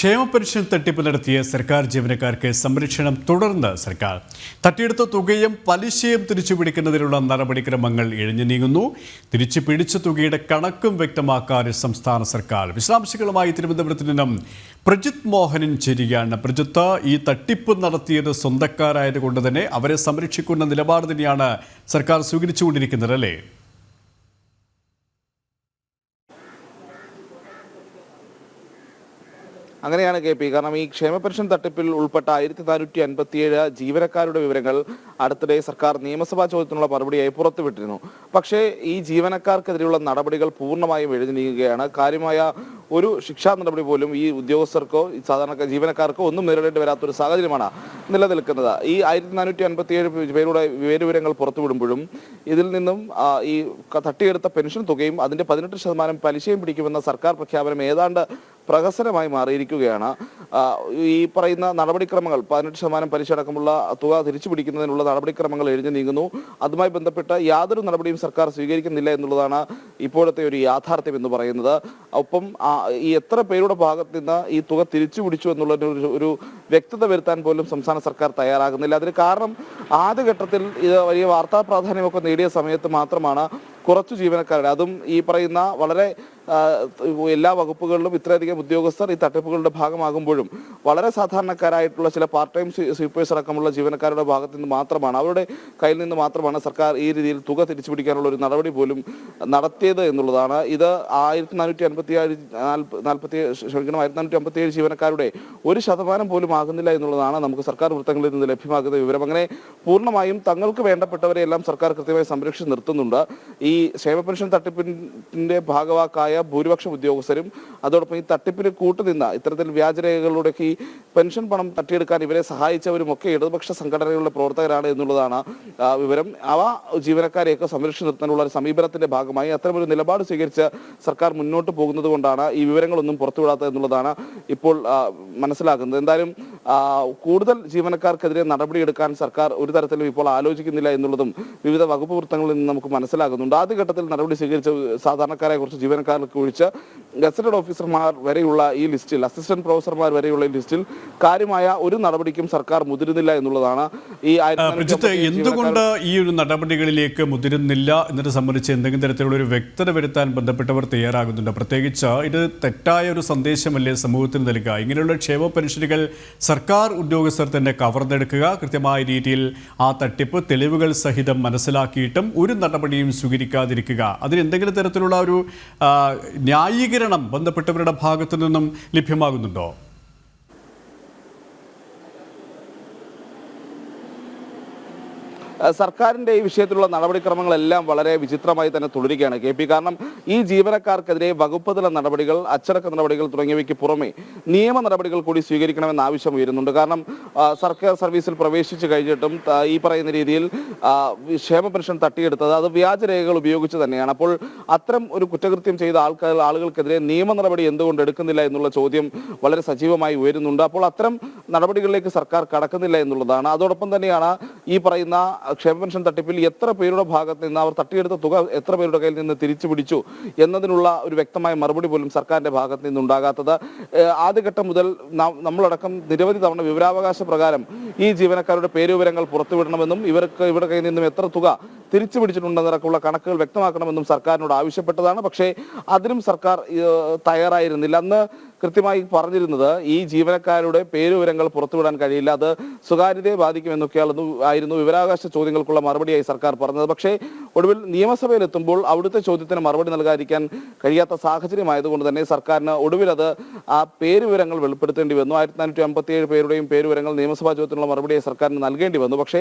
ക്ഷേമ പെൻഷൻ തട്ടിപ്പ് നടത്തിയ സർക്കാർ ജീവനക്കാർക്ക് സംരക്ഷണം തുടർന്ന് സർക്കാർ. തട്ടിയെടുത്ത തുകയും പലിശയും തിരിച്ചുപിടിക്കുന്നതിനുള്ള നടപടിക്രമങ്ങൾ ഇഴഞ്ഞു നീങ്ങുന്നു. തിരിച്ചു പിടിച്ച തുകയുടെ കണക്കും വ്യക്തമാക്കാൻ സംസ്ഥാന സർക്കാർ. വിശദാംശങ്ങളുമായി തിരുവനന്തപുരത്ത് നിന്നും പ്രജിത് മോഹനൻ ചേരുകയാണ്. പ്രജിത്ത് ഈ തട്ടിപ്പ് നടത്തിയത് സ്വന്തക്കാരായതുകൊണ്ട് തന്നെ അവരെ സംരക്ഷിക്കുന്ന നിലപാട് തന്നെയാണ് സർക്കാർ സ്വീകരിച്ചുകൊണ്ടിരിക്കുന്നത് അല്ലേ? അങ്ങനെയാണ് കെ പി. കാരണം ഈ ക്ഷേമ പെൻഷൻ തട്ടിപ്പിൽ ഉൾപ്പെട്ട ആയിരത്തി നാനൂറ്റി അൻപത്തിയേഴ് ജീവനക്കാരുടെ വിവരങ്ങൾ അടുത്തിടെ സർക്കാർ നിയമസഭാ ചോദ്യത്തിനുള്ള മറുപടിയായി പുറത്തുവിട്ടിരുന്നു. പക്ഷേ ഈ ജീവനക്കാർക്കെതിരെയുള്ള നടപടികൾ പൂർണമായും എഴുതി നീങ്ങുകയാണ്. കാര്യമായ ഒരു ശിക്ഷാ നടപടി പോലും ഈ ഉദ്യോഗസ്ഥർക്കോ ഈ സാധാരണ ജീവനക്കാർക്കോ ഒന്നും നേരിടേണ്ടി വരാത്തൊരു സാഹചര്യമാണ് നിലനിൽക്കുന്നത്. ഈ ആയിരത്തി നാനൂറ്റി അൻപത്തിയേഴ് പേരുടെ വിവരങ്ങൾ പുറത്തുവിടുമ്പോഴും ഇതിൽ നിന്നും ഈ തട്ടിയെടുത്ത പെൻഷൻ തുകയും അതിന്റെ പതിനെട്ട് ശതമാനം പലിശയും പിടിക്കുമെന്ന സർക്കാർ പ്രഖ്യാപനം ഏതാണ്ട് പ്രഹസനമായി മാറിയിരിക്കുകയാണ്. ഈ പറയുന്ന നടപടിക്രമങ്ങൾ പതിനെട്ട് ശതമാനം പലിശ അടക്കമുള്ള തുക തിരിച്ചു പിടിക്കുന്നതിനുള്ള നടപടിക്രമങ്ങൾ എഴുതി നീങ്ങുന്നു. അതുമായി ബന്ധപ്പെട്ട് യാതൊരു നടപടിയും സർക്കാർ സ്വീകരിക്കുന്നില്ല എന്നുള്ളതാണ് ഇപ്പോഴത്തെ ഒരു യാഥാർത്ഥ്യം എന്ന് പറയുന്നത്. ഒപ്പം ഈ എത്ര പേരുടെ ഭാഗത്ത് നിന്ന് ഈ തുക തിരിച്ചു പിടിച്ചു എന്നുള്ള ഒരു വ്യക്തത വരുത്താൻ പോലും സംസ്ഥാന സർക്കാർ തയ്യാറാകുന്നില്ല. അതിന് കാരണം ആദ്യഘട്ടത്തിൽ ഇത് വലിയ വാർത്താ പ്രാധാന്യമൊക്കെ നേടിയ സമയത്ത് മാത്രമാണ് കുറച്ചു ജീവനക്കാരുടെ അതും ഈ പറയുന്ന വളരെ എല്ലാ വകുപ്പുകളിലും ഇത്രയധികം ഉദ്യോഗസ്ഥർ ഈ തട്ടിപ്പുകളുടെ ഭാഗമാകുമ്പോഴും വളരെ സാധാരണക്കാരായിട്ടുള്ള ചില പാർട്ട് ടൈം സ്വീപ്പേഴ്സ് അടക്കമുള്ള ജീവനക്കാരുടെ ഭാഗത്ത് നിന്ന് മാത്രമാണ് അവരുടെ കയ്യിൽ നിന്ന് മാത്രമാണ് സർക്കാർ ഈ രീതിയിൽ തുക തിരിച്ചു പിടിക്കാനുള്ള ഒരു നടപടി പോലും നടത്തിയത് എന്നുള്ളതാണ്. ഇത് ആയിരത്തി നാനൂറ്റി അൻപത്തി ഏഴ് നാൽപ്പത്തി ക്ഷമിക്കണം ആയിരത്തി നാനൂറ്റി അമ്പത്തി ഏഴ് ജീവനക്കാരുടെ ഒരു ശതമാനം പോലും ആകുന്നില്ല എന്നുള്ളതാണ് നമുക്ക് സർക്കാർ വൃത്തങ്ങളിൽ നിന്ന് ലഭ്യമാകുന്ന വിവരം. അങ്ങനെ പൂർണമായും തങ്ങൾക്ക് വേണ്ടപ്പെട്ടവരെ എല്ലാം സർക്കാർ കൃത്യമായി സംരക്ഷിച്ച് നിർത്തുന്നുണ്ട്. ഈ ക്ഷേമ പെൻഷൻ തട്ടിപ്പിന്റെ ഭാഗവാക്കായ ഭൂരിപക്ഷം ഉദ്യോഗസ്ഥരും അതോടൊപ്പം ഈ തട്ടിപ്പിന് കൂട്ടുനിന്ന ഇത്തരത്തിൽ വ്യാജരേഖകളിലൂടെ ഈ പെൻഷൻ പണം തട്ടിയെടുക്കാൻ ഇവരെ സഹായിച്ചവരും ഒക്കെ ഇടതുപക്ഷ സംഘടനകളുടെ പ്രവർത്തകരാണ് എന്നുള്ളതാണ് വിവരം. അവ ജീവനക്കാരെയൊക്കെ സംരക്ഷിച്ചു നിർത്താനുള്ള ഒരു സമീപനത്തിന്റെ ഭാഗമായി അത്തരമൊരു നിലപാട് സ്വീകരിച്ച് സർക്കാർ മുന്നോട്ട് പോകുന്നത് കൊണ്ടാണ് ഈ വിവരങ്ങളൊന്നും പുറത്തുവിടാത്തത് എന്നുള്ളതാണ് ഇപ്പോൾ മനസ്സിലാക്കുന്നത്. എന്തായാലും കൂടുതൽ ജീവനക്കാർക്കെതിരെ നടപടിയെടുക്കാൻ സർക്കാർ ഒരു തരത്തിലും ഇപ്പോൾ ആലോചിക്കുന്നില്ല എന്നുള്ളതും വിവിധ വകുപ്പ് വൃത്തങ്ങളിൽ നിന്ന് നമുക്ക് മനസ്സിലാകുന്നുണ്ട്. ആദ്യഘട്ടത്തിൽ നടപടി സ്വീകരിച്ച സാധാരണക്കാരെ കുറിച്ച് ജീവനക്കാർക്ക് ഒഴിച്ച് ഗസറ്റഡ് ഓഫീസർമാർ വരെയുള്ള ഈ ലിസ്റ്റിൽ അസിസ്റ്റന്റ് പ്രൊഫസർമാർ വരെയുള്ള ഈ ലിസ്റ്റിൽ കാര്യമായ ഒരു നടപടിക്കും സർക്കാർ മുതിരുന്നില്ല എന്നുള്ളതാണ് ഈ പ്രജിത്ത് എന്തുകൊണ്ട് ഈ ഒരു നടപടികളിലേക്ക് മുതിരുന്നില്ല എന്നത് സംബന്ധിച്ച് എന്തെങ്കിലും തരത്തിലുള്ള ഒരു വ്യക്തത വരുത്താൻ ബന്ധപ്പെട്ടവർ തയ്യാറാകുന്നുണ്ട്? പ്രത്യേകിച്ച് ഇത് തെറ്റായ ഒരു സന്ദേശമല്ലേ സമൂഹത്തിന് നൽകുക? ഇങ്ങനെയുള്ള ക്ഷേമ പെൻഷനുകൾ സർക്കാർ ഉദ്യോഗസ്ഥർ തന്നെ കവർന്നെടുക്കുക. കൃത്യമായ രീതിയിൽ ആ തട്ടിപ്പ് തെളിവുകൾ സഹിതം മനസ്സിലാക്കിയിട്ടും ഒരു നടപടിയും സ്വീകരിക്കാതിരിക്കുക. അതിന് എന്തെങ്കിലും തരത്തിലുള്ള ഒരു ആ, ന്യായീകരണം ബന്ധപ്പെട്ടവരുടെ ഭാഗത്തു നിന്നും ലഭ്യമാകുന്നുണ്ടോ? ഏഹ് സർക്കാരിന്റെ ഈ വിഷയത്തിലുള്ള നടപടിക്രമങ്ങളെല്ലാം വളരെ വിചിത്രമായി തന്നെ തുടരുകയാണ് കെ പി. കാരണം ഈ ജീവനക്കാർക്കെതിരെ വകുപ്പ് തല നടപടികൾ അച്ചടക്ക നടപടികൾ തുടങ്ങിയവയ്ക്ക് പുറമെ നിയമ നടപടികൾ കൂടി സ്വീകരിക്കണമെന്ന ആവശ്യം ഉയരുന്നുണ്ട്. കാരണം സർക്കാർ സർവീസിൽ പ്രവേശിച്ചു കഴിഞ്ഞിട്ടും ഈ പറയുന്ന രീതിയിൽ ക്ഷേമ പെൻഷൻ തട്ടിയെടുത്തത് അത് വ്യാജരേഖകൾ ഉപയോഗിച്ച് തന്നെയാണ്. അപ്പോൾ അത്തരം ഒരു കുറ്റകൃത്യം ചെയ്ത ആൾക്കാർ ആളുകൾക്കെതിരെ നിയമ നടപടി എന്തുകൊണ്ട് എടുക്കുന്നില്ല എന്നുള്ള ചോദ്യം വളരെ സജീവമായി ഉയരുന്നുണ്ട്. അപ്പോൾ അത്തരം നടപടികളിലേക്ക് സർക്കാർ കടക്കുന്നില്ല എന്നുള്ളതാണ്. അതോടൊപ്പം തന്നെയാണ് ഈ പറയുന്ന ക്ഷേമ പെൻഷൻ തട്ടിപ്പിൽ എത്ര പേരുടെ ഭാഗത്ത് നിന്ന് അവർ തട്ടിയെടുത്ത തുക എത്ര പേരുടെ കയ്യിൽ നിന്ന് തിരിച്ചു പിടിച്ചു എന്നതിനുള്ള ഒരു വ്യക്തമായ മറുപടി പോലും സർക്കാരിന്റെ ഭാഗത്ത് നിന്നുണ്ടാകാത്തത്. ആദ്യഘട്ടം മുതൽ നമ്മളടക്കം നിരവധി തവണ വിവരാവകാശ പ്രകാരം ഈ ജീവനക്കാരുടെ പേരുവിവരങ്ങൾ പുറത്തുവിടണമെന്നും ഇവർക്ക് ഇവരുടെ കയ്യിൽ നിന്നും എത്ര തുക തിരിച്ചു പിടിച്ചിട്ടുണ്ടെന്നടക്കമുള്ള കണക്കുകൾ വ്യക്തമാക്കണമെന്നും സർക്കാരിനോട് ആവശ്യപ്പെട്ടതാണ്. പക്ഷേ അതിനും സർക്കാർ തയ്യാറായിരുന്നില്ല. അന്ന് കൃത്യമായി പറഞ്ഞിരുന്നത് ഈ ജീവനക്കാരുടെ പേരുവിവരങ്ങൾ പുറത്തുവിടാൻ കഴിയില്ല. അത് സ്വകാര്യതയെ ബാധിക്കുമെന്നൊക്കെയായിരുന്നു ആയിരുന്നു വിവരാവകാശ ചോദ്യങ്ങൾക്കുള്ള മറുപടിയായി സർക്കാർ പറഞ്ഞത്. പക്ഷേ ഒടുവിൽ നിയമസഭയിൽ എത്തുമ്പോൾ അവിടുത്തെ ചോദ്യത്തിന് മറുപടി നൽകാതിരിക്കാൻ കഴിയാത്ത സാഹചര്യമായതുകൊണ്ട് തന്നെ സർക്കാരിന് ഒടുവിൽ അത് ആ പേരുവിവരങ്ങൾ വെളിപ്പെടുത്തേണ്ടി വന്നു. ആയിരത്തി നാനൂറ്റി അമ്പത്തി ഏഴ് പേരുടെയും പേരുവിവരങ്ങൾ നിയമസഭാ ചോദ്യത്തിനുള്ള മറുപടിയെ സർക്കാരിന് നൽകേണ്ടി വന്നു. പക്ഷേ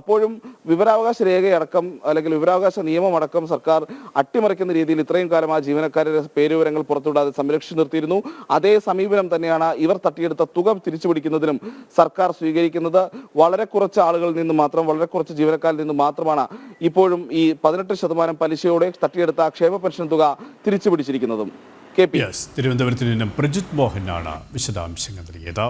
അപ്പോഴും വിവരാവകാശ രേഖയടക്കം അല്ലെങ്കിൽ വിവരാവകാശ നിയമമടക്കം സർക്കാർ അട്ടിമറിക്കുന്ന രീതിയിൽ ഇത്രയും കാലം ആ ജീവനക്കാരുടെ പേരുവിവരങ്ങൾ പുറത്തുവിടാതെ സംരക്ഷിച്ചു നിർത്തിയിരുന്നു. അതേ സമീപനം തന്നെയാണ് ഇവർ തട്ടിയെടുത്ത തുക തിരിച്ചു പിടിക്കുന്നതിനും സർക്കാർ സ്വീകരിക്കുന്നത്. വളരെ കുറച്ച് ആളുകളിൽ നിന്ന് മാത്രം വളരെ കുറച്ച് ജീവനക്കാരിൽ നിന്ന് മാത്രമാണ് ഇപ്പോഴും ഈ പതിനെട്ട് ശതമാനം പലിശയോടെ തട്ടിയെടുത്ത ക്ഷേമ പെൻഷൻ തുക തിരിച്ചു പിടിച്ചിരിക്കുന്നതും കെ പി. എസ് തിരുവനന്തപുരത്ത് നിന്നും പ്രജിത് മോഹനാണ് വിശദാംശങ്ങൾ നൽകിയത്.